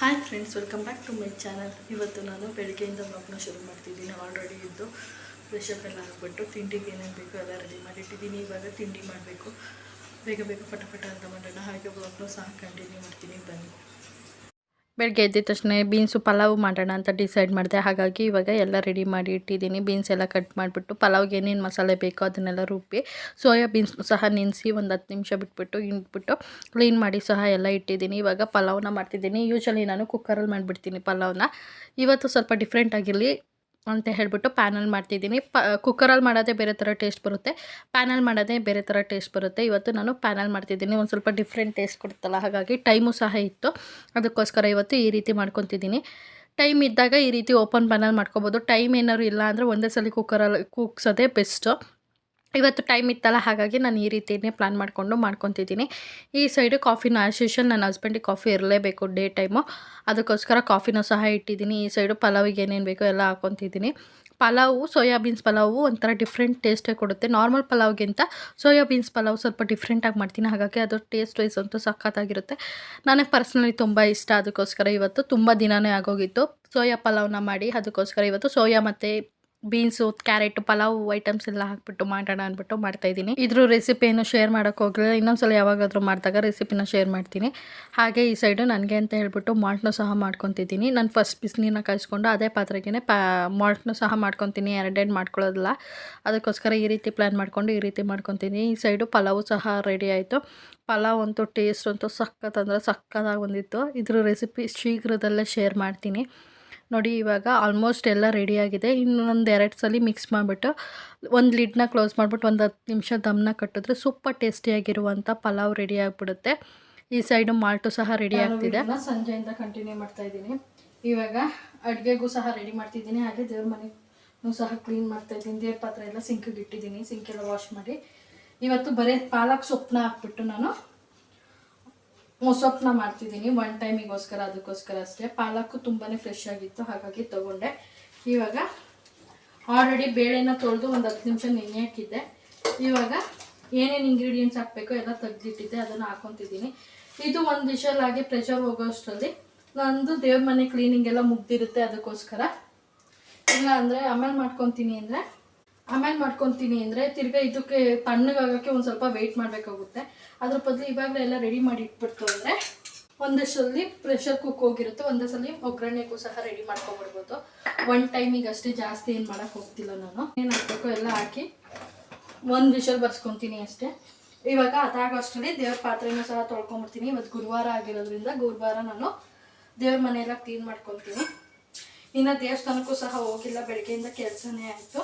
Hi friends welcome back to my channel ಇವತ್ತು ನಾನು ಬೆಳಗ್ಗೆಯಿಂದ ಬ್ಲಾಗ್ನ ಶುರು ಮಾಡ್ತಿದ್ದೀನಿ. ಆಲ್ರೆಡಿ ಇದ್ದು ಫ್ರೆಶ್ ಅಪ್ ಎಲ್ಲ ಹಾಕ್ಬಿಟ್ಟು ತಿಂಡಿಗೆ ಏನೇನು ಬೇಕು ಎಲ್ಲ ರೆಡಿ ಮಾಡಿಟ್ಟಿದ್ದೀನಿ. ಇವಾಗ ತಿಂಡಿ ಮಾಡಬೇಕು. ಬೇಗ ಬೇಗ ಪಟ ಅಂತ ಮಾಡೋಣ. ಹಾಗೆ ಬ್ಲಾಗ್ನ ಸಹ ಕಂಟಿನ್ಯೂ ಮಾಡ್ತೀನಿ. ಬನ್ನಿ. ಬೆಳಗ್ಗೆ ಎದ್ದ ತಕ್ಷಣ ಬೀನ್ಸು ಪಲಾವ್ ಮಾಡೋಣ ಅಂತ ಡಿಸೈಡ್ ಮಾಡಿದೆ. ಹಾಗಾಗಿ ಇವಾಗ ಎಲ್ಲ ರೆಡಿ ಮಾಡಿ ಇಟ್ಟಿದ್ದೀನಿ. ಬೀನ್ಸ್ ಎಲ್ಲ ಕಟ್ ಮಾಡಿಬಿಟ್ಟು ಪಲಾವ್ಗೆ ಏನೇನು ಮಸಾಲೆ ಬೇಕೋ ಅದನ್ನೆಲ್ಲ ರುಬ್ಬಿ ಸೋಯಾ ಬೀನ್ಸ್ ಸಹ ನೆನೆಸಿ ಒಂದು ಹತ್ತು ನಿಮಿಷ ಬಿಟ್ಬಿಟ್ಟು ಇಂಟ್ಬಿಟ್ಟು ಕ್ಲೀನ್ ಮಾಡಿ ಸಹ ಎಲ್ಲ ಇಟ್ಟಿದ್ದೀನಿ. ಇವಾಗ ಪಲಾವ್ನ ಮಾಡ್ತಿದ್ದೀನಿ. ಯೂಶ್ವಲಿ ನಾನು ಕುಕ್ಕರಲ್ಲಿ ಮಾಡಿಬಿಡ್ತೀನಿ ಪಲಾವ್ನ. ಇವತ್ತು ಸ್ವಲ್ಪ ಡಿಫ್ರೆಂಟ್ ಆಗಿರಲಿ. ಅಂತ ಹೇಳ್ಬಿಟ್ಟು ಪ್ಯಾನಲ್ ಮಾಡ್ತಿದ್ದೀನಿ. ಪ ಕುಕ್ಕರಲ್ಲಿ ಮಾಡೋದೇ ಬೇರೆ ಥರ ಟೇಸ್ಟ್ ಬರುತ್ತೆ. ಪ್ಯಾನಲ್ ಮಾಡೋದೇ ಬೇರೆ ಥರ ಟೇಸ್ಟ್ ಬರುತ್ತೆ. ಇವತ್ತು ನಾನು ಪ್ಯಾನಲ್ ಮಾಡ್ತಿದ್ದೀನಿ. ಒಂದು ಸ್ವಲ್ಪ ಡಿಫ್ರೆಂಟ್ ಟೇಸ್ಟ್ ಕೊಡುತ್ತಲ್ಲ, ಹಾಗಾಗಿ ಟೈಮು ಸಹ ಇತ್ತು. ಅದಕ್ಕೋಸ್ಕರ ಇವತ್ತು ಈ ರೀತಿ ಮಾಡ್ಕೊತಿದ್ದೀನಿ. ಟೈಮ್ ಇದ್ದಾಗ ಈ ರೀತಿ ಓಪನ್ ಪ್ಯಾನಲ್ ಮಾಡ್ಕೊಬೋದು. ಟೈಮ್ ಏನಾದ್ರು ಇಲ್ಲ ಅಂದರೆ ಒಂದೇ ಸಲ ಕುಕ್ಕರಲ್ಲಿ ಕೂಗ್ಸೋದೇ ಬೆಸ್ಟು. ಇವತ್ತು ಟೈಮ್ ಇತ್ತಲ್ಲ, ಹಾಗಾಗಿ ನಾನು ಈ ರೀತಿಯೇ ಪ್ಲ್ಯಾನ್ ಮಾಡಿಕೊಂಡು ಮಾಡ್ಕೊತಿದ್ದೀನಿ. ಈ ಸೈಡು ಕಾಫಿನ ಆ್ಯಸ್ ನನ್ನ ಹಸ್ಬೆಂಡಿಗೆ ಕಾಫಿ ಇರಲೇಬೇಕು ಡೇ ಟೈಮು ಅದಕ್ಕೋಸ್ಕರ ಕಾಫಿನೂ ಸಹ ಇಟ್ಟಿದ್ದೀನಿ. ಈ ಸೈಡು ಪಲಾವಿಗೆ ಏನೇನು ಬೇಕೋ ಎಲ್ಲ ಹಾಕೊತಿದ್ದೀನಿ. ಪಲಾವು ಸೋಯಾಬೀನ್ಸ್ ಪಲಾವು ಒಂಥರ ಡಿಫ್ರೆಂಟ್ ಟೇಸ್ಟೇ ಕೊಡುತ್ತೆ. ನಾರ್ಮಲ್ ಪಲಾವ್ಗಿಂತ ಸೋಯಾಬೀನ್ಸ್ ಪಲಾವ್ ಸ್ವಲ್ಪ ಡಿಫ್ರೆಂಟಾಗಿ ಮಾಡ್ತೀನಿ. ಹಾಗಾಗಿ ಅದು ಟೇಸ್ಟ್ ವೈಸ್ ಅಂತೂ ಸಖತ್ತಾಗಿರುತ್ತೆ. ನನಗೆ ಪರ್ಸ್ನಲಿ ತುಂಬ ಇಷ್ಟ. ಅದಕ್ಕೋಸ್ಕರ ಇವತ್ತು ತುಂಬ ದಿನವೇ ಆಗೋಗಿತ್ತು. ಸೋಯಾ ಪಲಾವ್ನ ಮಾಡಿ, ಅದಕ್ಕೋಸ್ಕರ ಇವತ್ತು ಸೋಯಾ ಮತ್ತು ಬೀನ್ಸು, ಕ್ಯಾರೆಟ್, ಪಲಾವ್ ಐಟಮ್ಸ್ ಎಲ್ಲ ಹಾಕ್ಬಿಟ್ಟು ಮಾಡೋಣ ಅಂದ್ಬಿಟ್ಟು ಮಾಡ್ತಾಯಿದ್ದೀನಿ ಇದ್ರ ರೆಸಿಪಿಯನ್ನು ಶೇರ್ ಮಾಡೋಕ್ಕೆ ಹೋಗಲಿಲ್ಲ. ಇನ್ನೊಂದ್ಸಲ ಯಾವಾಗಾದರೂ ಮಾಡಿದಾಗ ರೆಸಿಪಿನ ಶೇರ್ ಮಾಡ್ತೀನಿ. ಹಾಗೆ ಈ ಸೈಡು ನನಗೆ ಅಂತ ಹೇಳ್ಬಿಟ್ಟು ಮಾಲ್ಟ್ನೂ ಸಹ ಮಾಡ್ಕೊತಿದ್ದೀನಿ. ನಾನು ಫಸ್ಟ್ ಬಿಸಿನೀರನ್ನ ಕಾಯಿಸ್ಕೊಂಡು ಅದೇ ಪಾತ್ರೆಗೆ ಪಾ ಮಾಲ್ಟ್ನೂ ಸಹ ಮಾಡ್ಕೊತೀನಿ. ಎರಡೆರಡು ಮಾಡ್ಕೊಳ್ಳೋದಿಲ್ಲ. ಅದಕ್ಕೋಸ್ಕರ ಈ ರೀತಿ ಪ್ಲ್ಯಾನ್ ಮಾಡ್ಕೊಂಡು ಈ ರೀತಿ ಮಾಡ್ಕೊತೀನಿ ಈ ಸೈಡು ಪಲಾವು ಸಹ ರೆಡಿ ಆಯಿತು. ಪಲಾವ್ ಅಂತೂ ಟೇಸ್ಟ್ ಅಂತೂ ಸಖತ್ ಅಂದರೆ ಸಖತ್ತಾಗಿ ಬಂದಿತ್ತು. ಇದ್ರ ರೆಸಿಪಿ ಶೀಘ್ರದಲ್ಲೇ ಶೇರ್ ಮಾಡ್ತೀನಿ. ನೋಡಿ ಇವಾಗ ಆಲ್ಮೋಸ್ಟ್ ಎಲ್ಲ ರೆಡಿಯಾಗಿದೆ ಇನ್ನೊಂದು ಎರಡು ಸಲ ಮಿಕ್ಸ್ ಮಾಡಿಬಿಟ್ಟು ಒಂದು ಲಿಡ್ನ ಕ್ಲೋಸ್ ಮಾಡಿಬಿಟ್ಟು ಒಂದು ಹತ್ತು ನಿಮಿಷ ದಮ್ನ ಕಟ್ಟಿದ್ರೆ ಸೂಪರ್ ಟೇಸ್ಟಿಯಾಗಿರುವಂಥ ಪಲಾವ್ ರೆಡಿ ಆಗಿಬಿಡುತ್ತೆ. ಈ ಸೈಡು ಮಾಲ್ಟು ಸಹ ರೆಡಿ ಆಗ್ತಿದೆ. ಸಂಜೆಯಿಂದ ಕಂಟಿನ್ಯೂ ಮಾಡ್ತಾ ಇದ್ದೀನಿ. ಇವಾಗ ಅಡುಗೆಗೂ ಸಹ ರೆಡಿ ಮಾಡ್ತಿದ್ದೀನಿ. ಹಾಗೆ ದೇವ್ರ ಮನೆಗೂ ಸಹ ಕ್ಲೀನ್ ಮಾಡ್ತಾ ಇದ್ದೀನಿ. ದೇವ್ರ ಪಾತ್ರೆ ಎಲ್ಲ ಸಿಂಕಿಗೆ ಇಟ್ಟಿದ್ದೀನಿ. ಸಿಂಕೆಲ್ಲ ವಾಶ್ ಮಾಡಿ. ಇವತ್ತು ಬರೀ ಪಾಲಕ್ ಸೊಪ್ಪನ್ನ ಹಾಕ್ಬಿಟ್ಟು ನಾನು ಮೊಸಪ್ಪನ್ನ ಮಾಡ್ತಿದ್ದೀನಿ. ಒನ್ ಟೈಮಿಗೋಸ್ಕರ ಅದಕ್ಕೋಸ್ಕರ ಅಷ್ಟೇ. ಪಾಲಕ್ಕು ತುಂಬಾ ಫ್ರೆಶ್ ಆಗಿತ್ತು. ಹಾಗಾಗಿ ತೊಗೊಂಡೆ. ಇವಾಗ ಆಲ್ರೆಡಿ ಬೇಳೆನ ತೊಳೆದು ಒಂದು ಹತ್ತು ನಿಮಿಷ ನೆನೆ ಹಾಕಿದ್ದೆ. ಇವಾಗ ಏನೇನು ಇಂಗ್ರೀಡಿಯೆಂಟ್ಸ್ ಹಾಕಬೇಕು ಎಲ್ಲ ತೆಗ್ದಿಟ್ಟಿದ್ದೆ. ಅದನ್ನು ಹಾಕೊತಿದ್ದೀನಿ. ಇದು ಒಂದು ವಿಷಲ್ ಆಗಿ ಪ್ರೆಷರ್ ಹೋಗೋಷ್ಟರಲ್ಲಿ ನಂದು ದೇವ್ರ ಮನೆ ಕ್ಲೀನಿಂಗ್ ಎಲ್ಲ ಮುಗ್ದಿರುತ್ತೆ ಅದಕ್ಕೋಸ್ಕರ. ಇಲ್ಲ ಅಂದರೆ ಆಮೇಲೆ ಮಾಡ್ಕೊತೀನಿ ಅಂದರೆ ಆಮೇಲೆ ಮಾಡ್ಕೊತೀನಿ ಅಂದರೆ ತಿರ್ಗಾ ಇದಕ್ಕೆ ತಣ್ಣಗಾಗೋಕ್ಕೆ ಒಂದು ಸ್ವಲ್ಪ ವೆಯ್ಟ್ ಮಾಡಬೇಕಾಗುತ್ತೆ. ಅದ್ರ ಬದಲು ಇವಾಗಲೇ ಎಲ್ಲ ರೆಡಿ ಮಾಡಿ ಇಟ್ಬಿಡ್ತು ಅಂದರೆ ಒಂದೇ ಸಲ ಪ್ರೆಷರ್ ಕುಕ್ ಹೋಗಿರುತ್ತೆ ಒಂದೇ ಸಲ ಒಗ್ಗರಣೆಗೂ ಸಹ ರೆಡಿ ಮಾಡ್ಕೊಬಿಡ್ಬೋದು ಒನ್ ಟೈಮಿಗೆ ಅಷ್ಟೇ ಜಾಸ್ತಿ ಏನು ಮಾಡೋಕ್ಕೆ ಹೋಗ್ತಿಲ್ಲ ನಾನು. ಏನು ಹಾಕಬೇಕು ಎಲ್ಲ ಹಾಕಿ ಒಂದು ವಿಷಲ್ ಬರ್ಸ್ಕೊತೀನಿ ಅಷ್ಟೇ. ಇವಾಗ ಅದಾಗೋ ಅಷ್ಟರಲ್ಲಿ ದೇವ್ರ ಪಾತ್ರೆನೂ ಸಹ ತೊಳ್ಕೊಂಬಿಡ್ತೀನಿ ಇವತ್ತು ಗುರುವಾರ ಆಗಿರೋದ್ರಿಂದ ಗುರುವಾರ ನಾನು ದೇವ್ರ ಮನೆಯೆಲ್ಲ ಕ್ಲೀನ್ ಮಾಡ್ಕೊತೀನಿ. ಇನ್ನು ದೇವಸ್ಥಾನಕ್ಕೂ ಸಹ ಹೋಗಿಲ್ಲ, ಬೆಳಗ್ಗೆಯಿಂದ ಕೆಲಸನೇ ಆಯಿತು.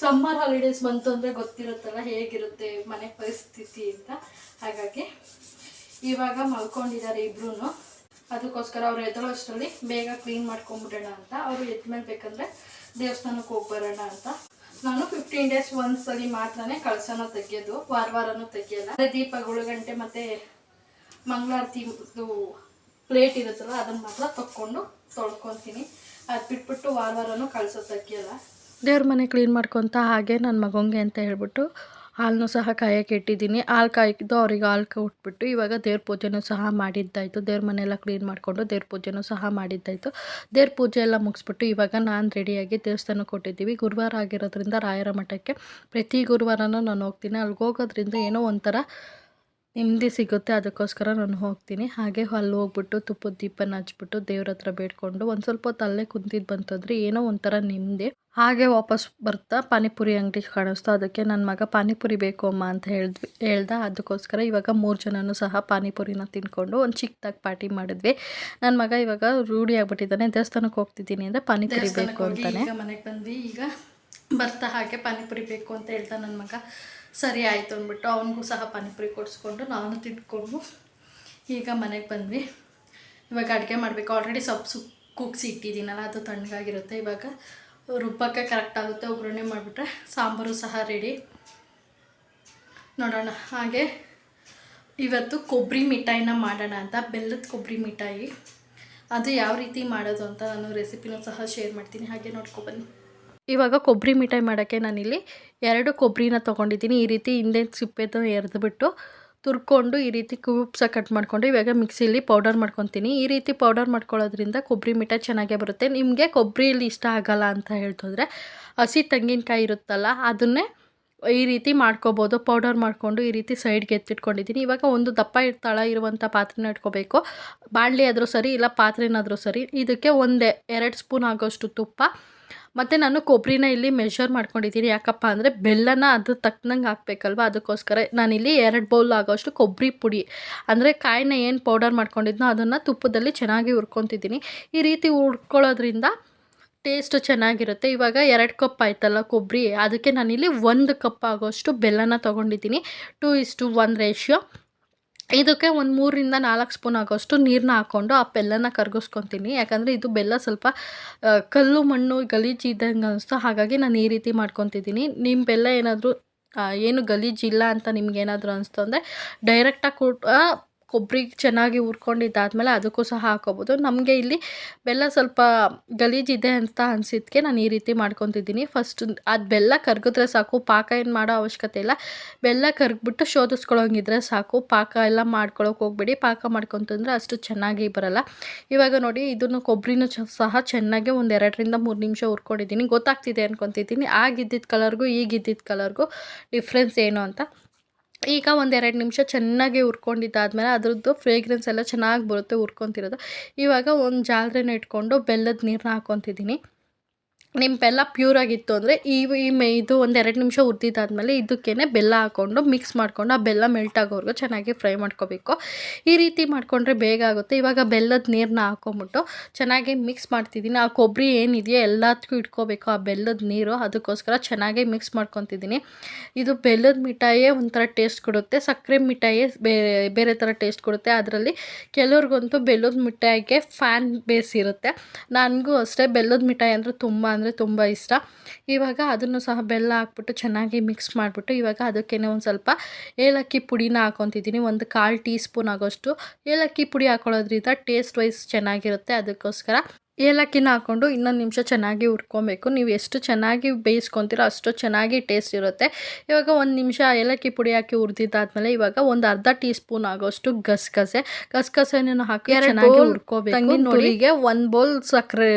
ಸಮ್ಮರ್ ಹಾಲಿಡೇಸ್ ಬಂತು ಅಂದರೆ ಗೊತ್ತಿರುತ್ತಲ್ಲ ಹೇಗಿರುತ್ತೆ ಮನೆ ಪರಿಸ್ಥಿತಿ ಅಂತ. ಹಾಗಾಗಿ ಇವಾಗ ಮಲ್ಕೊಂಡಿದ್ದಾರೆ ಇಬ್ರು ಅದಕ್ಕೋಸ್ಕರ ಅವ್ರು ಎದ್ದಳೋ ಅಷ್ಟರಲ್ಲಿ ಬೇಗ ಕ್ಲೀನ್ ಮಾಡ್ಕೊಂಬಿಡೋಣ ಅಂತ. ಅವರು ಎದ್ಮೇಲೆ ಬೇಕಂದರೆ ದೇವಸ್ಥಾನಕ್ಕೆ ಹೋಗ್ಬರೋಣ ಅಂತ. ನಾನು ಫಿಫ್ಟೀನ್ ಡೇಸ್ ಒಂದ್ಸಲಿ ಮಾತ್ರನೇ ಕಳಸನ ತೆಗಿಯೋದು. ವಾರ ವಾರನೂ ತೆಗಿಯಲ್ಲ. ಅದೇ ದೀಪ ಗಂಟೆ ಮತ್ತು ಮಂಗಳಾರತಿ ಪ್ಲೇಟ್ ಇರುತ್ತಲ್ಲ ಅದನ್ನು ಮಾತ್ರ ತಕ್ಕೊಂಡು ತೊಳ್ಕೊತೀನಿ. ಅದು ಬಿಟ್ಬಿಟ್ಟು ವಾರ ವಾರನೂ ಕಳಸ ತೆಗಿಯಲ್ಲ. ದೇವ್ರ ಮನೆ ಕ್ಲೀನ್ ಮಾಡ್ಕೊತ ಹಾಗೆ ನನ್ನ ಮಗಂಗೆ ಅಂತ ಹೇಳ್ಬಿಟ್ಟು ಹಾಲನ್ನು ಸಹ ಕಾಯಕ್ಕೆ ಇಟ್ಟಿದ್ದೀನಿ. ಹಾಲು ಕಾಯ್ದು ಅವ್ರಿಗೆ ಹಾಲು ಕೊಟ್ಬಿಟ್ಟು ಇವಾಗ ದೇವ್ರ ಪೂಜೆನೂ ಸಹ ಮಾಡಿದ್ದಾಯಿತು. ದೇವ್ರ ಮನೆಯೆಲ್ಲ ಕ್ಲೀನ್ ಮಾಡಿಕೊಂಡು ದೇವ್ರ ಪೂಜೆನೂ ಸಹ ಮಾಡಿದ್ದಾಯಿತು. ದೇವ್ರ ಪೂಜೆ ಎಲ್ಲ ಮುಗಿಸ್ಬಿಟ್ಟು ಇವಾಗ ನಾನು ರೆಡಿಯಾಗಿ ದೇವಸ್ಥಾನಕ್ಕೆ ಕೊಟ್ಟಿದ್ದೀವಿ. ಗುರುವಾರ ಆಗಿರೋದ್ರಿಂದ ರಾಯರ ಮಠಕ್ಕೆ ಪ್ರತಿ ಗುರುವಾರನೂ ನಾನು ಹೋಗ್ತೀನಿ. ಅಲ್ಲಿಗೆ ಹೋಗೋದ್ರಿಂದ ಏನೋ ಒಂಥರ ನೆಮ್ಮದಿ ಸಿಗುತ್ತೆ ಅದಕ್ಕೋಸ್ಕರ ನಾನು ಹೋಗ್ತೀನಿ. ಹಾಗೆ ಅಲ್ಲಿ ಹೋಗ್ಬಿಟ್ಟು ತುಪ್ಪದ ದೀಪನ ಹಚ್ಬಿಟ್ಟು ದೇವ್ರ ಹತ್ರ ಬೇಡ್ಕೊಂಡು ಒಂದು ಸ್ವಲ್ಪ ಹೊತ್ತು ಅಲ್ಲೇ ಕುಂತಿದ್ದು ಬಂತಂದರೆ ಏನೋ ಒಂಥರ ನೆಮ್ಮದಿ ಹಾಗೆ ವಾಪಸ್ ಬರ್ತಾ ಪಾನಿಪುರಿ ಅಂಗಡಿ ಕಾಣಿಸ್ತು ಅದಕ್ಕೆ ನನ್ನ ಮಗ ಪಾನಿಪುರಿ ಬೇಕು ಅಮ್ಮ ಅಂತ ಹೇಳಿದ್ವಿ ಹೇಳ್ದ. ಅದಕ್ಕೋಸ್ಕರ ಇವಾಗ ಮೂರು ಜನನೂ ಸಹ ಪಾನಿಪುರಿನ ತಿನ್ಕೊಂಡು ಒಂದು ಚಿಕ್ಕದಾಗಿ ಪಾರ್ಟಿ ಮಾಡಿದ್ವಿ. ನನ್ನ ಮಗ ಇವಾಗ ರೂಢಿ ಆಗ್ಬಿಟ್ಟಿದ್ದಾನೆ. ದೇವಸ್ಥಾನಕ್ಕೆ ಹೋಗ್ತಿದ್ದೀನಿ ಅಂದರೆ ಪಾನಿಪುರಿ ಬೇಕು ಅಂತಾನೆ. ಮನೆಗೆ ಬಂದ್ವಿ ಈಗ. ಬರ್ತಾ ಹಾಗೆ ಪಾನಿಪುರಿ ಬೇಕು ಅಂತ ಹೇಳ್ತಾ ನನ್ನ ಮಗ. ಸರಿ ಆಯಿತು ಅಂದ್ಬಿಟ್ಟು ಅವನಿಗೂ ಸಹ ಪಾನಿಪುರಿ ಕೊಡಿಸ್ಕೊಂಡು ನಾನು ತಿಂದ್ಕೊಂಡು ಈಗ ಮನೆಗೆ ಬಂದ್ವಿ. ಇವಾಗ ಅಡುಗೆ ಮಾಡಬೇಕು. ಆಲ್ರೆಡಿ ಸೊಪ್ಪು ಕುಗ್ಸಿ ಇಟ್ಟಿದ್ದೀನಲ್ಲ, ಅದು ತಣ್ಣಗಾಗಿರುತ್ತೆ. ಇವಾಗ ರುಬ್ಬಕ್ಕೆ ಕರೆಕ್ಟ್ ಆಗುತ್ತೆ. ಒಗ್ಗರಣೆ ಮಾಡಿಬಿಟ್ರೆ ಸಾಂಬಾರು ಸಹ ರೆಡಿ ನೋಡೋಣ. ಹಾಗೆ ಇವತ್ತು ಕೊಬ್ಬರಿ ಮಿಠಾಯಿನ ಮಾಡೋಣ ಅಂತ, ಬೆಲ್ಲದ ಕೊಬ್ಬರಿ ಮಿಠಾಯಿ. ಅದು ಯಾವ ರೀತಿ ಮಾಡೋದು ಅಂತ ನಾನು ರೆಸಿಪಿನೂ ಸಹ ಶೇರ್ ಮಾಡ್ತೀನಿ. ಹಾಗೆ ನೋಡ್ಕೊಬನ್ನಿ ಇವಾಗ ಕೊಬ್ಬರಿ ಮಿಠಾಯಿ ಮಾಡೋಕ್ಕೆ ನಾನಿಲ್ಲಿ ಎರಡು ಕೊಬ್ಬರಿನ ತೊಗೊಂಡಿದ್ದೀನಿ. ಈ ರೀತಿ ಹಿಂದೆ ಸಿಪ್ಪೆದು ಎರೆದುಬಿಟ್ಟು ತುರ್ಕೊಂಡು ಈ ರೀತಿ ಕ್ಯೂಬ್ಸ ಕಟ್ ಮಾಡಿಕೊಂಡು ಇವಾಗ ಮಿಕ್ಸಿಲಿ ಪೌಡರ್ ಮಾಡ್ಕೊತೀನಿ. ಈ ರೀತಿ ಪೌಡರ್ ಮಾಡ್ಕೊಳ್ಳೋದ್ರಿಂದ ಕೊಬ್ಬರಿ ಮಿಠಾಯಿ ಚೆನ್ನಾಗೇ ಬರುತ್ತೆ. ನಿಮಗೆ ಕೊಬ್ಬರಿಯಲ್ಲಿ ಇಷ್ಟ ಆಗಲ್ಲ ಅಂತ ಹೇಳ್ತಿದ್ರೆ ಹಸಿ ತೆಂಗಿನಕಾಯಿ ಇರುತ್ತಲ್ಲ, ಅದನ್ನೇ ಈ ರೀತಿ ಮಾಡ್ಕೋಬೋದು. ಪೌಡರ್ ಮಾಡಿಕೊಂಡು ಈ ರೀತಿ ಸೈಡ್ಗೆ ಎತ್ತಿಟ್ಕೊಂಡಿದ್ದೀನಿ. ಇವಾಗ ಒಂದು ದಪ್ಪ ಇರ್ತಾಳ ಇರುವಂಥ ಪಾತ್ರೆನ ಇಟ್ಕೋಬೇಕು. ಬಾಣಲಿ ಆದರೂ ಸರಿ, ಇಲ್ಲ ಪಾತ್ರೆನಾದರೂ ಸರಿ. ಇದಕ್ಕೆ ಒಂದೇ, ಎರಡು ಸ್ಪೂನ್ ಆಗೋಷ್ಟು ತುಪ್ಪ ಮತ್ತು ನಾನು ಕೊಬ್ಬರಿನ ಇಲ್ಲಿ ಮೆಷರ್ ಮಾಡ್ಕೊಂಡಿದ್ದೀನಿ. ಯಾಕಪ್ಪ ಅಂದರೆ ಬೆಲ್ಲನ ಅದು ತಕ್ಕನಂಗೆ ಹಾಕಬೇಕಲ್ವ? ಅದಕ್ಕೋಸ್ಕರ ನಾನಿಲ್ಲಿ ಎರಡು ಬೌಲ್ ಆಗೋಷ್ಟು ಕೊಬ್ಬರಿ ಪುಡಿ, ಅಂದರೆ ಕಾಯಿನ ಏನು ಪೌಡರ್ ಮಾಡ್ಕೊಂಡಿದ್ನೋ ಅದನ್ನು ತುಪ್ಪದಲ್ಲಿ ಚೆನ್ನಾಗಿ ಹುರ್ಕೊತಿದ್ದೀನಿ. ಈ ರೀತಿ ಹುರ್ಕೊಳ್ಳೋದ್ರಿಂದ ಟೇಸ್ಟು ಚೆನ್ನಾಗಿರುತ್ತೆ. ಇವಾಗ ಎರಡು ಕಪ್ ಆಯ್ತಲ್ಲ ಕೊಬ್ಬರಿ ಅದಕ್ಕೆ ನಾನಿಲ್ಲಿ ಒಂದು ಕಪ್ ಆಗೋಷ್ಟು ಬೆಲ್ಲನ ತೊಗೊಂಡಿದ್ದೀನಿ. ಟೂ ಇಸ್ಟು ಒನ್ ರೇಷ್ಯೋ ಇದಕ್ಕೆ ಒಂದು ಮೂರರಿಂದ ನಾಲ್ಕು ಸ್ಪೂನ್ ಆಗೋಷ್ಟು ನೀರನ್ನ ಹಾಕ್ಕೊಂಡು ಆ ಬೆಲ್ಲನ ಕರ್ಗಿಸ್ಕೊತೀನಿ. ಯಾಕಂದರೆ ಇದು ಬೆಲ್ಲ ಸ್ವಲ್ಪ ಕಲ್ಲು ಮಣ್ಣು ಗಲೀಜು ಇದ್ದಂಗೆ ಅನಿಸ್ತು. ಹಾಗಾಗಿ ನಾನು ಈ ರೀತಿ ಮಾಡ್ಕೊತಿದ್ದೀನಿ. ನಿಮ್ಮ ಬೆಲ್ಲ ಏನಾದರೂ ಏನು ಗಲೀಜಿಲ್ಲ ಅಂತ ನಿಮ್ಗೆ ಏನಾದರೂ ಅನಿಸ್ತು ಅಂದರೆ ಡೈರೆಕ್ಟಾಗಿ ಕೂಡ ಕೊಬ್ಬರಿ ಚೆನ್ನಾಗಿ ಹುರ್ಕೊಂಡಿದ್ದಾದ್ಮೇಲೆ ಅದಕ್ಕೂ ಸಹ ಹಾಕೋಬೋದು. ನಮಗೆ ಇಲ್ಲಿ ಬೆಲ್ಲ ಸ್ವಲ್ಪ ಗಲೀಜಿದೆ ಅಂತ ಅನಿಸಿದ್ಕೆ ನಾನು ಈ ರೀತಿ ಮಾಡ್ಕೊತಿದ್ದೀನಿ. ಫಸ್ಟ್ ಅದು ಬೆಲ್ಲ ಕರಗಿದ್ರೆ ಸಾಕು, ಪಾಕ ಏನು ಮಾಡೋ ಅವಶ್ಯಕತೆ ಇಲ್ಲ. ಬೆಲ್ಲ ಕರ್ಗ್ಬಿಟ್ಟು ಶೋಧಿಸ್ಕೊಳ್ಳೋಂಗಿದ್ರೆ ಸಾಕು, ಪಾಕ ಎಲ್ಲ ಮಾಡ್ಕೊಳಕ್ಕೆ ಹೋಗ್ಬೇಡಿ. ಪಾಕ ಮಾಡ್ಕೊತಂದ್ರೆ ಅಷ್ಟು ಚೆನ್ನಾಗಿ ಬರಲ್ಲ. ಇವಾಗ ನೋಡಿ, ಇದನ್ನು ಕೊಬ್ಬರಿನೂ ಸಹ ಚೆನ್ನಾಗಿ ಒಂದು ಎರಡರಿಂದ ಮೂರು ನಿಮಿಷ ಹುರ್ಕೊಂಡಿದ್ದೀನಿ. ಗೊತ್ತಾಗ್ತಿದೆ ಅನ್ಕೊತಿದ್ದೀನಿ. ಆಗಿದ್ದಿದ್ದ ಕಲರ್ಗೂ ಈಗಿದ್ದಿದ್ದ ಕಲರ್ಗೂ ಡಿಫ್ರೆನ್ಸ್ ಏನು ಅಂತ. ಈಗ ಒಂದು ಎರಡು ನಿಮಿಷ ಚೆನ್ನಾಗಿ ಹುರ್ಕೊಂಡಿದ್ದಾದ್ಮೇಲೆ ಅದ್ರದ್ದು ಫ್ರೇಗ್ರೆನ್ಸ್ ಎಲ್ಲ ಚೆನ್ನಾಗಿ ಬರುತ್ತೆ ಹುರ್ಕೊತಿರೋದು. ಇವಾಗ ಒಂದು ಜಾಲ್ರೆನ ಇಟ್ಕೊಂಡು ಬೆಲ್ಲದ ನೀರನ್ನ ಹಾಕ್ಕೊತಿದ್ದೀನಿ ನಿಮ್ಮ ಬೆಲ್ಲ ಪ್ಯೂರ್ ಆಗಿತ್ತು ಅಂದರೆ ಈ ಇದು ಒಂದು ಎರಡು ನಿಮಿಷ ಹುರಿದಿದ್ದಾದ್ಮೇಲೆ ಇದಕ್ಕೇ ಬೆಲ್ಲ ಹಾಕ್ಕೊಂಡು ಮಿಕ್ಸ್ ಮಾಡ್ಕೊಂಡು ಆ ಬೆಲ್ಲ ಮೆಲ್ಟ್ ಆಗೋವರೆಗೂ ಚೆನ್ನಾಗಿ ಫ್ರೈ ಮಾಡ್ಕೋಬೇಕು. ಈ ರೀತಿ ಮಾಡಿಕೊಂಡ್ರೆ ಬೇಗ ಆಗುತ್ತೆ. ಇವಾಗ ಬೆಲ್ಲದ ನೀರನ್ನ ಹಾಕ್ಕೊಂಬಿಟ್ಟು ಚೆನ್ನಾಗಿ ಮಿಕ್ಸ್ ಮಾಡ್ತಿದ್ದೀನಿ. ಆ ಕೊಬ್ಬರಿ ಏನಿದೆಯೋ ಎಲ್ಲದಕ್ಕೂ ಇಟ್ಕೋಬೇಕು ಆ ಬೆಲ್ಲದ ನೀರು. ಅದಕ್ಕೋಸ್ಕರ ಚೆನ್ನಾಗಿ ಮಿಕ್ಸ್ ಮಾಡ್ಕೊತಿದ್ದೀನಿ. ಇದು ಬೆಲ್ಲದ ಮಿಠಾಯಿಯೇ ಒಂಥರ ಟೇಸ್ಟ್ ಕೊಡುತ್ತೆ. ಸಕ್ಕರೆ ಮಿಠಾಯಿಯೇ ಬೇರೆ ಬೇರೆ ಥರ ಟೇಸ್ಟ್ ಕೊಡುತ್ತೆ. ಅದರಲ್ಲಿ ಕೆಲವ್ರಿಗಂತೂ ಬೆಲ್ಲದ ಮಿಠಾಯಿಗೆ ಫ್ಯಾನ್ ಬೇಸ್ ಇರುತ್ತೆ. ನನಗೂ ಅಷ್ಟೇ ಬೆಲ್ಲದ ಮಿಠಾಯಿ ಅಂದರೆ ತುಂಬ ತುಂಬ ಇಷ್ಟ. ಇವಾಗ ಅದನ್ನು ಸಹ ಬೆಲ್ಲ ಹಾಕ್ಬಿಟ್ಟು ಚೆನ್ನಾಗಿ ಮಿಕ್ಸ್ ಮಾಡಿಬಿಟ್ಟು ಇವಾಗ ಅದಕ್ಕೇ ಒಂದು ಸ್ವಲ್ಪ ಏಲಕ್ಕಿ ಪುಡಿನ ಹಾಕೊತಿದ್ದೀನಿ. ಒಂದು ಕಾಲು ಟೀ ಸ್ಪೂನ್ ಆಗೋಷ್ಟು ಏಲಕ್ಕಿ ಪುಡಿ ಹಾಕೊಳ್ಳೋದ್ರಿಂದ ಟೇಸ್ಟ್ ವೈಸ್ ಚೆನ್ನಾಗಿರುತ್ತೆ ಅದಕ್ಕೋಸ್ಕರ. ಏಲಕ್ಕಿನ ಹಾಕ್ಕೊಂಡು ಇನ್ನೊಂದು ನಿಮಿಷ ಚೆನ್ನಾಗಿ ಹುರ್ಕೊಬೇಕು. ನೀವು ಎಷ್ಟು ಚೆನ್ನಾಗಿ ಬೇಯಿಸ್ಕೊತೀರೋ ಅಷ್ಟು ಚೆನ್ನಾಗಿ ಟೇಸ್ಟ್ ಇರುತ್ತೆ. ಇವಾಗ ಒಂದು ನಿಮಿಷ ಏಲಕ್ಕಿ ಪುಡಿ ಹಾಕಿ ಹುರಿದಿದ್ದಾದ್ಮೇಲೆ ಇವಾಗ ಒಂದು ಅರ್ಧ ಟೀ ಸ್ಪೂನ್ ಆಗೋಷ್ಟು ಗಸಗಸೆ. ಗಸಗಸೆನೂ ಹಾಕಿ ಚೆನ್ನಾಗಿ ಹುರ್ಕೋಬೇಕು. ನೋಡಿಗೆ ಒಂದು ಬೌಲ್ ಸಕ್ಕರೆ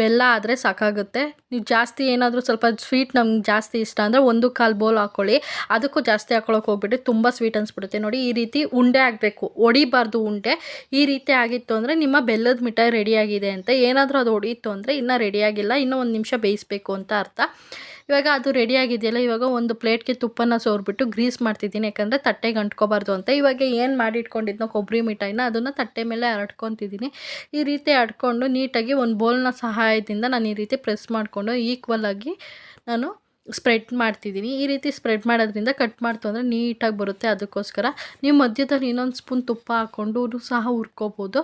ಬೆಲ್ಲ ಆದರೆ ಸಾಕಾಗುತ್ತೆ. ನೀವು ಜಾಸ್ತಿ ಏನಾದರೂ ಸ್ವಲ್ಪ ಸ್ವೀಟ್ ನಮ್ಗೆ ಜಾಸ್ತಿ ಇಷ್ಟ ಅಂದರೆ ಒಂದು ಕಾಲು ಬೌಲ್ ಹಾಕ್ಕೊಳ್ಳಿ ಅದಕ್ಕೂ ಜಾಸ್ತಿ ಹಾಕ್ಕೊಳಕ್ಕೆ ಹೋಗ್ಬಿಟ್ಟು ತುಂಬ ಸ್ವೀಟ್ ಅನಿಸ್ಬಿಡುತ್ತೆ. ನೋಡಿ ಈ ರೀತಿ ಉಂಡೆ ಆಗಬೇಕು. ಒಡಿಬಾರ್ದು ಉಂಡೆ. ಈ ರೀತಿ ಆಗಿತ್ತು ಅಂದರೆ ನಿಮ್ಮ ಬೆಲ್ಲದ ಮಿಠಾಯಿ ರೆಡಿಯಾಗಿದೆ ಅಂತ ಏನಾದರೂ ಅದು ಹೊಡೀತು ಅಂದರೆ ಇನ್ನೂ ರೆಡಿಯಾಗಿಲ್ಲ, ಇನ್ನೂ ಒಂದು ನಿಮಿಷ ಬೇಯಿಸಬೇಕು ಅಂತ ಅರ್ಥ. ಇವಾಗ ಅದು ರೆಡಿಯಾಗಿದೆಯಲ್ಲ, ಇವಾಗ ಒಂದು ಪ್ಲೇಟ್ಗೆ ತುಪ್ಪನ ಸೋರ್ಬಿಟ್ಟು ಗ್ರೀಸ್ ಮಾಡ್ತಿದ್ದೀನಿ, ಯಾಕಂದರೆ ತಟ್ಟೆಗೆ ಅಂಟ್ಕೋಬಾರ್ದು ಅಂತ. ಇವಾಗ ಏನು ಮಾಡಿ ಇಟ್ಕೊಂಡಿದ್ನೋ ಕೊಬ್ಬರಿ ಮಿಠಾಯಿನ ಅದನ್ನು ತಟ್ಟೆ ಮೇಲೆ ಹರಡ್ಕೊತಿದ್ದೀನಿ ಈ ರೀತಿ ಹಡ್ಕೊಂಡು ನೀಟಾಗಿ ಒಂದು ಬೌಲ್ನ ಸಹಾಯದಿಂದ ನಾನು ಈ ರೀತಿ ಪ್ರೆಸ್ ಮಾಡಿಕೊಂಡು ಈಕ್ವಲ್ ಆಗಿ ನಾನು ಸ್ಪ್ರೆಡ್ ಮಾಡ್ತಿದ್ದೀನಿ. ಈ ರೀತಿ ಸ್ಪ್ರೆಡ್ ಮಾಡೋದ್ರಿಂದ ಕಟ್ ಮಾಡ್ತು ಅಂದರೆ ನೀಟಾಗಿ ಬರುತ್ತೆ. ಅದಕ್ಕೋಸ್ಕರ ನೀವು ಮಧ್ಯದಲ್ಲಿ ಇನ್ನೊಂದು ಸ್ಪೂನ್ ತುಪ್ಪ ಹಾಕ್ಕೊಂಡು ಸಹ ಹುರ್ಕೋಬೋದು.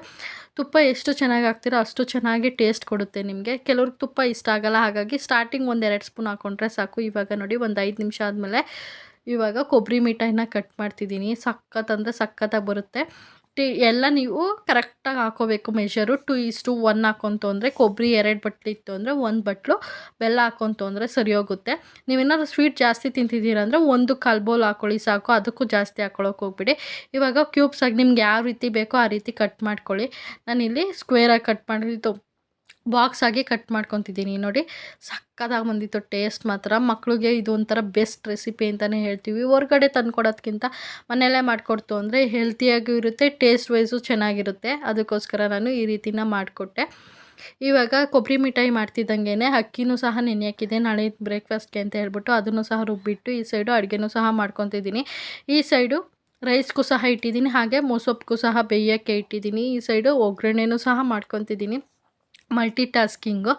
ತುಪ್ಪ ಎಷ್ಟು ಚೆನ್ನಾಗಿ ಹಾಕ್ತೀರೋ ಅಷ್ಟು ಚೆನ್ನಾಗಿ ಟೇಸ್ಟ್ ಕೊಡುತ್ತೆ ನಿಮಗೆ. ಕೆಲವ್ರಿಗೆ ತುಪ್ಪ ಇಷ್ಟ ಆಗಲ್ಲ. ಹಾಗಾಗಿ ಸ್ಟಾರ್ಟಿಂಗ್ ಒಂದು ಎರಡು ಸ್ಪೂನ್ ಹಾಕ್ಕೊಂಡ್ರೆ ಸಾಕು. ಇವಾಗ ನೋಡಿ ಒಂದು ಐದು ನಿಮಿಷ ಆದಮೇಲೆ ಇವಾಗ ಕೊಬ್ಬರಿ ಮಿಠಾಯಿನ ಕಟ್ ಮಾಡ್ತಿದ್ದೀನಿ. ಸಖತ್ ಅಂದರೆ ಸಖತ್ತಾಗಿ ಬರುತ್ತೆ. ಟಿ ಎಲ್ಲ ನೀವು ಕರೆಕ್ಟಾಗಿ ಹಾಕೋಬೇಕು. Measure two is to one ಹಾಕೊಂತು ಅಂದರೆ ಕೊಬ್ಬರಿ ಎರಡು ಬಟ್ಲು ಇತ್ತು ಅಂದರೆ ಒಂದು ಬಟ್ಲು, ಬೆಲ್ಲ ಹಾಕೊಂತು ಅಂದರೆ ಸರಿ ಹೋಗುತ್ತೆ. ನೀವೇನಾದ್ರು ಸ್ವೀಟ್ ಜಾಸ್ತಿ ತಿಂತಿದ್ದೀರ ಅಂದರೆ ಒಂದು ಕಲ್ಬೋಲ್ ಬೌಲ್ ಹಾಕ್ಕೊಳ್ಳಿ ಸಾಕು, ಅದಕ್ಕೂ ಜಾಸ್ತಿ ಹಾಕೊಳ್ಳೋಕೆ ಹೋಗ್ಬಿಡಿ. ಇವಾಗ ಕ್ಯೂಬ್ಸ್ ಆಗಿ ನಿಮ್ಗೆ ಯಾವ ರೀತಿ ಬೇಕೋ ಆ ರೀತಿ ಕಟ್ ಮಾಡ್ಕೊಳ್ಳಿ. ನಾನಿಲ್ಲಿ ಸ್ಕ್ವೇರಾಗಿ ಕಟ್ ಮಾಡಿದ್ದು ಬಾಕ್ಸ್ ಆಗಿ ಕಟ್ ಮಾಡ್ಕೊತಿದ್ದೀನಿ. ನೋಡಿ, ಸಕ್ಕತ್ತಾಗಿ ಬಂದಿತ್ತು ಟೇಸ್ಟ್ ಮಾತ್ರ. ಮಕ್ಕಳಿಗೆ ಇದು ಒಂಥರ ಬೆಸ್ಟ್ ರೆಸಿಪಿ ಅಂತಲೇ ಹೇಳ್ತೀವಿ. ಹೊರ್ಗಡೆ ತಂದುಕೊಡೋದಕ್ಕಿಂತ ಮನೆಯಲ್ಲೇ ಮಾಡಿಕೊಡ್ತು ಅಂದರೆ ಹೆಲ್ತಿಯಾಗೂ ಇರುತ್ತೆ, ಟೇಸ್ಟ್ ವೈಸು ಚೆನ್ನಾಗಿರುತ್ತೆ. ಅದಕ್ಕೋಸ್ಕರ ನಾನು ಈ ರೀತಿನ ಮಾಡಿಕೊಟ್ಟೆ. ಇವಾಗ ಕೊಬ್ಬರಿ ಮಿಠಾಯಿ ಮಾಡ್ತಿದ್ದಂಗೆ ಅಕ್ಕಿನೂ ಸಹ ನೆನೆ ಹಾಕಿದೆ ನಾಳೆ ಬ್ರೇಕ್ಫಾಸ್ಟ್ಗೆ ಅಂತ ಹೇಳ್ಬಿಟ್ಟು ಅದನ್ನು ಸಹ ರುಬ್ಬಿಟ್ಟು ಈ ಸೈಡು ಅಡುಗೆನೂ ಸಹ ಮಾಡ್ಕೊತಿದ್ದೀನಿ. ಈ ಸೈಡು ರೈಸ್ಗೂ ಸಹ ಇಟ್ಟಿದ್ದೀನಿ. ಹಾಗೆ ಮೋಸೊಪ್ಪು ಸಹ ಬೇಯೋಕ್ಕೆ ಇಟ್ಟಿದ್ದೀನಿ. ಈ ಸೈಡು ಒಗ್ಗರಣೆನೂ ಸಹ ಮಾಡ್ಕೊತಿದ್ದೀನಿ. ಮಲ್ಟಿ ಟಾಸ್ಕಿಂಗು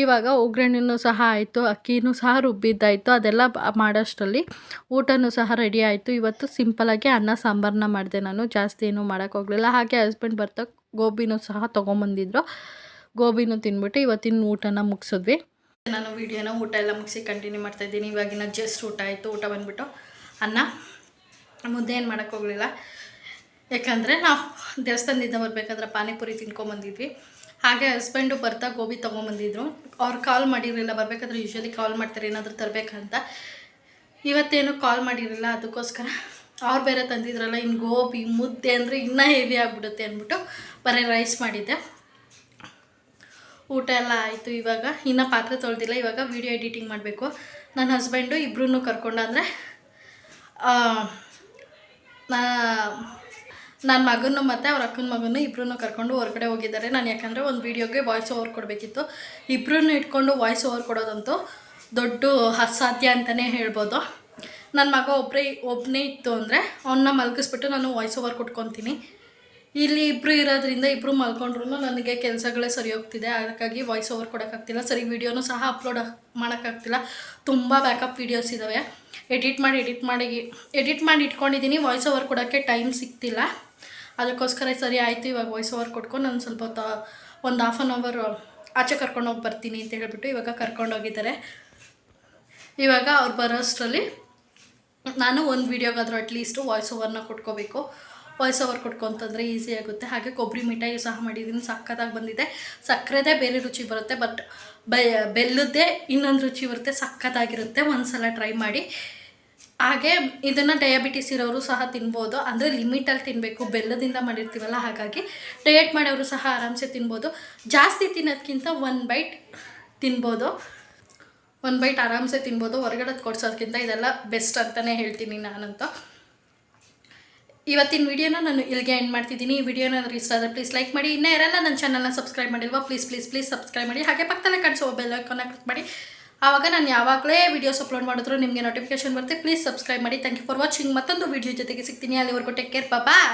ಇವಾಗ ಒಗ್ಗರಣೆನೂ ಸಹ ಆಯಿತು, ಅಕ್ಕಿನೂ ಸಹ ರುಬ್ಬಿದ್ದಾಯಿತು, ಅದೆಲ್ಲ ಮಾಡೋಷ್ಟರಲ್ಲಿ ಊಟನೂ ಸಹ ರೆಡಿ ಆಯಿತು. ಇವತ್ತು ಸಿಂಪಲಾಗಿ ಅನ್ನ ಸಾಂಬಾರನ್ನ ಮಾಡಿದೆ ನಾನು. ಜಾಸ್ತಿ ಏನೂ ಮಾಡೋಕ್ಕೋಗಲಿಲ್ಲ ಹಾಗೆ ಹಸ್ಬೆಂಡ್ ಬರ್ತಾ, ಗೋಬಿನೂ ಸಹ ತೊಗೊಂಬಂದಿದ್ರು. ಗೋಬಿನೂ ತಿನ್ಬಿಟ್ಟು ಇವತ್ತಿನ ಊಟನ ಮುಗಿಸಿದ್ವಿ. ನಾನು ವೀಡಿಯೋನ ಊಟ ಎಲ್ಲ ಮುಗಿಸಿ ಕಂಟಿನ್ಯೂ ಮಾಡ್ತಾಯಿದ್ದೀನಿ ಇವಾಗಿನ ಜಸ್ಟ್ ಊಟ ಆಯಿತು. ಊಟ ಬಂದುಬಿಟ್ಟು ಅನ್ನ. ಮುದ್ದೆ ಏನು ಮಾಡೋಕ್ಕೋಗಲಿಲ್ಲ ಯಾಕಂದರೆ ನಾವು ದೇವಸ್ಥಾನದಿಂದ ಬರಬೇಕಾದ್ರೆ ಪಾನಿಪುರಿ ತಿನ್ಕೊಂಬಂದಿದ್ವಿ. ಹಾಗೆ ಹಸ್ಬೆಂಡು ಬರ್ತಾ ಗೋಬಿ ತೊಗೊಂಬಂದಿದ್ರು. ಅವ್ರು ಕಾಲ್ ಮಾಡಿರಲಿಲ್ಲ, ಬರಬೇಕಾದ್ರೆ ಯೂಶ್ವಲಿ ಕಾಲ್ ಮಾಡ್ತಾರೆ, ಏನಾದರೂ ತರಬೇಕಂತ. ಇವತ್ತೇನು ಕಾಲ್ ಮಾಡಿರಲಿಲ್ಲ, ಅದಕ್ಕೋಸ್ಕರ ಅವ್ರು ಬೇರೆ ತಂದಿದ್ರಲ್ಲ ಇನ್ನು ಗೋಬಿ, ಮುದ್ದೆ ಅಂದರೆ ಇನ್ನೂ ಹೆವಿ ಆಗಿಬಿಡುತ್ತೆ ಅಂದ್ಬಿಟ್ಟು ಬರೀ ರೈಸ್ ಮಾಡಿದ್ದೆ. ಊಟ ಎಲ್ಲ ಆಯಿತು ಇವಾಗ. ಇನ್ನು ಪಾತ್ರೆ ತೊಳೆದಿಲ್ಲ, ಇವಾಗ ವಿಡಿಯೋ ಎಡಿಟಿಂಗ್ ಮಾಡಬೇಕು. ನನ್ನ ಹಸ್ಬೆಂಡು ಇಬ್ಬರೂ ಕರ್ಕೊಂಡು ಅಂದರೆ ನಾ ನನ್ನ ಮಗನ ಮತ್ತು ಅವ್ರ ಅಕ್ಕನ ಮಗನ ಇಬ್ಬರೂ ಕರ್ಕೊಂಡು ಹೊರಗಡೆ ಹೋಗಿದ್ದಾರೆ. ನಾನು ಯಾಕಂದರೆ ಒಂದು ವೀಡಿಯೋಗೆ ವಾಯ್ಸ್ ಓವರ್ ಕೊಡಬೇಕಿತ್ತು. ಇಬ್ಬರೂ ಇಟ್ಕೊಂಡು ವಾಯ್ಸ್ ಓವರ್ ಕೊಡೋದಂತೂ ದೊಡ್ಡ ಅಸಾಧ್ಯ ಅಂತಲೇ ಹೇಳ್ಬೋದು. ನನ್ನ ಮಗ ಒಬ್ಬರೇ ಒಬ್ಬನೇ ಇತ್ತು ಅಂದರೆ ಅವನ್ನ ಮಲಗಿಸ್ಬಿಟ್ಟು ನಾನು ವಾಯ್ಸ್ ಓವರ್ ಕೊಟ್ಕೊತೀನಿ. ಇಲ್ಲಿ ಇಬ್ಬರು ಇರೋದ್ರಿಂದ ಇಬ್ಬರು ಮಲ್ಕೊಂಡ್ರು ನನಗೆ ಕೆಲಸಗಳೇ ಸರಿ ಹೋಗ್ತಿದೆ. ಅದಕ್ಕಾಗಿ ವಾಯ್ಸ್ ಓವರ್ ಕೊಡೋಕ್ಕಾಗ್ತಿಲ್ಲ. ಸರಿ ವೀಡಿಯೋನೂ ಸಹ ಅಪ್ಲೋಡ್ ಮಾಡೋಕ್ಕಾಗ್ತಿಲ್ಲ. ತುಂಬ ಬ್ಯಾಕಪ್ ವೀಡಿಯೋಸ್ ಇದ್ದಾವೆ ಎಡಿಟ್ ಮಾಡಿ ಎಡಿಟ್ ಮಾಡಿ ಎಡಿಟ್ ಮಾಡಿ ಇಟ್ಕೊಂಡಿದ್ದೀನಿ. ವಾಯ್ಸ್ ಓವರ್ ಕೊಡೋಕ್ಕೆ ಟೈಮ್ ಸಿಗ್ತಿಲ್ಲ. ಅದಕ್ಕೋಸ್ಕರ ಸರಿ ಆಯಿತು, ಇವಾಗ ವಾಯ್ಸ್ ಓವರ್ ಕೊಟ್ಕೊಂಡು ನಾನು ಸ್ವಲ್ಪ ಹೊತ್ತು, ಒಂದು ಹಾಫ್ ಆನ್ ಅವರ್ ಆಚೆ ಕರ್ಕೊಂಡು ಹೋಗಿ ಬರ್ತೀನಿ ಅಂತ ಹೇಳಿಬಿಟ್ಟು ಇವಾಗ ಕರ್ಕೊಂಡೋಗಿದ್ದಾರೆ ಇವಾಗ ಅವ್ರು ಬರೋಷ್ಟರಲ್ಲಿ ನಾನು ಒಂದು ವೀಡಿಯೋಗಾದರೂ ಅಟ್ಲೀಸ್ಟು ವಾಯ್ಸ್ ಓವರ್ನ ಕೊಟ್ಕೋಬೇಕು. ವಾಯ್ಸ್ ಓವರ್ ಕೊಟ್ಕೊಂತಂದರೆ ಈಸಿ ಆಗುತ್ತೆ. ಹಾಗೆ ಕೊಬ್ಬರಿ ಮಿಠಾಯಿ ಸಹ ಮಾಡಿದ್ದೀನಿ ಸಕ್ಕತ್ತಾಗಿ ಬಂದಿದೆ. ಸಕ್ಕರೆದೇ ಬೇರೆ ರುಚಿ ಬರುತ್ತೆ ಬಟ್ ಬೆಲ್ಲದ್ದೇ ಇನ್ನೊಂದು ರುಚಿ ಬರುತ್ತೆ ಸಕ್ಕತ್ತಾಗಿರುತ್ತೆ ಒಂದು ಸಲ ಟ್ರೈ ಮಾಡಿ. ಹಾಗೆ ಇದನ್ನು ಡಯಾಬಿಟಿಸ್ ಇರೋರು ಸಹ ತಿನ್ಬೋದು. ಅಂದರೆ ಲಿಮಿಟಲ್ಲಿ ತಿನ್ನಬೇಕು ಬೆಲ್ಲದಿಂದ ಮಾಡಿರ್ತೀವಲ್ಲ ಹಾಗಾಗಿ ಡಯಟ್ ಮಾಡೋರು ಸಹ ಆರಾಮ್ಸೆ ತಿನ್ಬೋದು. ಜಾಸ್ತಿ ತಿನ್ನೋದ್ಕಿಂತ ಒನ್ ಬೈಟ್ ತಿನ್ಬೋದು. ಒನ್ ಬೈಟ್ ಆರಾಮ್ಸೆ ತಿನ್ಬೋದು. ಹೊರಗಡೆ ಕೊಡ್ಸೋದಕ್ಕಿಂತ ಇದೆಲ್ಲ ಬೆಸ್ಟ್ ಅಂತಲೇ ಹೇಳ್ತೀನಿ ನಾನಂತೂ. ಇವತ್ತಿನ ವಿಡಿಯೋನ ನಾನು ಇಲ್ಲಿಗೆ ಎಂಡ್ ಮಾಡ್ತಿದ್ದೀನಿ. ಈ ವಿಡಿಯೋನ ಇಷ್ಟ ಆದರೆ ಪ್ಲೀಸ್ ಲೈಕ್ ಮಾಡಿ. ಇನ್ನೂ ಯಾರೆಲ್ಲ ನನ್ನ ಚಾನಲ್ನ ಸಬ್ಸ್ಕ್ರೈಬ್ ಮಾಡಿಲ್ವಾ ಪ್ಲೀಸ್ ಪ್ಲೀಸ್ ಪ್ಲೀಸ್ ಸಬ್ಸ್ಕ್ರೈಬ್ ಮಾಡಿ. ಹಾಗೆ ಪಕ್ಕದಲ್ಲೇ ಕಾಣಿಸುವ ಬೆಲ್ ಕನೆಕ್ಟ್ ಕ್ಲಿಕ್ ಮಾಡಿ. ಆವಾಗ ನಾನು ಯಾವಾಗಲೇ ವೀಡಿಯೋಸ್ ಅಪ್ಲೋಡ್ ಮಾಡಿದ್ರು ನಿಮಗೆ ನೋಟಿಫಿಕೇಶನ್ ಬರುತ್ತೆ ಪ್ಲೀಸ್ ಸಬ್ಸ್ಕ್ರೈಬ್ ಮಾಡಿ. ಥ್ಯಾಂಕ್ ಯು ಫಾರ್ ವಾಚಿಂಗ್ ಮತ್ತೊಂದು ವಿಡಿಯೋ ಜೊತೆಗೆ ಸಿಗ್ತೀನಿ. ಅಲ್ಲಿವರೆಗೂ ಟೇಕ್ ಕೇರ್ ಬಾಯ್